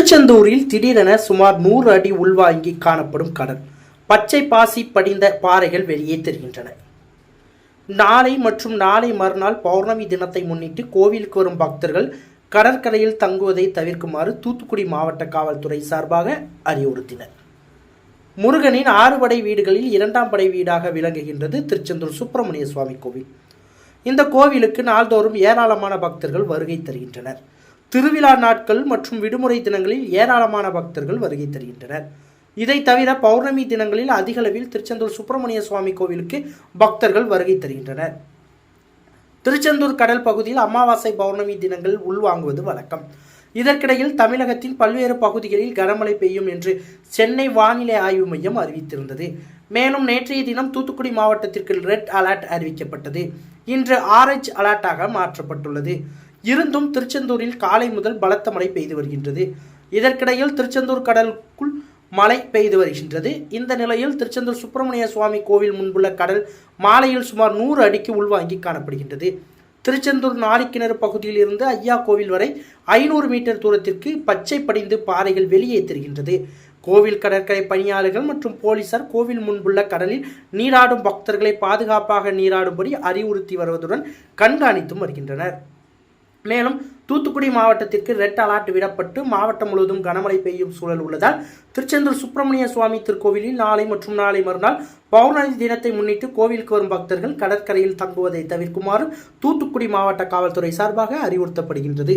திருச்செந்தூரில் திடீரென சுமார் நூறு அடி உள்வாங்கி காணப்படும் கடல். பச்சை பாசி படிந்த பாறைகள் வெளியே தெரிகின்றன. நாளை மற்றும் நாளை மறுநாள் பௌர்ணமி தினத்தை முன்னிட்டு கோவிலுக்கு வரும் பக்தர்கள் கடற்கரையில் தங்குவதை தவிர்க்குமாறு தூத்துக்குடி மாவட்ட காவல்துறை சார்பாக அறிவுறுத்தினர். முருகனின் ஆறு படை வீடுகளில் இரண்டாம் படை வீடாக விளங்குகின்றது திருச்செந்தூர் சுப்பிரமணிய சுவாமி கோவில். இந்த கோவிலுக்கு நாள்தோறும் ஏராளமான பக்தர்கள் வருகை தருகின்றனர். திருவிழா நாட்கள் மற்றும் விடுமுறை தினங்களில் ஏராளமான பக்தர்கள் வருகை தருகின்றனர். இதை தவிர பௌர்ணமி தினங்களில் அதிகளவில் திருச்செந்தூர் சுப்பிரமணிய சுவாமி கோவிலுக்கு பக்தர்கள் வருகை தருகின்றனர். திருச்செந்தூர் கடல் பகுதியில் அமாவாசை பௌர்ணமி தினங்கள் உள்வாங்குவது வழக்கம். இதற்கிடையில் தமிழகத்தின் பல்வேறு பகுதிகளில் கனமழை பெய்யும் என்று சென்னை வானிலை ஆய்வு மையம் அறிவித்திருந்தது. மேலும் நேற்றைய தினம் தூத்துக்குடி மாவட்டத்திற்கு ரெட் அலர்ட் அறிவிக்கப்பட்டது. இன்று ஆரஞ்ச் அலர்ட்டாக மாற்றப்பட்டுள்ளது. இருந்தும் திருச்செந்தூரில் காலை முதல் பலத்த மழை பெய்து வருகின்றது. இதற்கிடையில் திருச்செந்தூர் கடலுக்குள் மழை பெய்து வருகின்றது. இந்த நிலையில் திருச்செந்தூர் சுப்பிரமணிய சுவாமி கோவில் முன்புள்ள கடல் மாலையில் சுமார் நூறு அடிக்கு உள்வாங்கி காணப்படுகின்றது. திருச்செந்தூர் நாரிக்கிணறு பகுதியில் இருந்து ஐயா கோவில் வரை ஐநூறு மீட்டர் தூரத்திற்கு பச்சை படிந்து பாறைகள் வெளியே தெரிகின்றது. கோவில் கடற்கரை பணியாளர்கள் மற்றும் போலீசார் கோவில் முன்புள்ள கடலில் நீராடும் பக்தர்களை பாதுகாப்பாக நீராடும்படி அறிவுறுத்தி வருவதுடன் கண்காணித்தும் வருகின்றனர். மேலும் தூத்துக்குடி மாவட்டத்திற்கு ரெட் அலர்ட் விடப்பட்டு மாவட்டம் முழுவதும் கனமழை பெய்யும் சூழல் உள்ளதால் திருச்செந்தூர் சுப்பிரமணிய சுவாமி திருக்கோவிலில் நாளை மற்றும் நாளை மறுநாள் பௌர்ணமி தினத்தை முன்னிட்டு கோவிலுக்கு வரும் பக்தர்கள் கடற்கரையில் தங்குவதை தவிர்க்குமாறு தூத்துக்குடி மாவட்ட காவல்துறை சார்பாக அறிவுறுத்தப்படுகின்றது.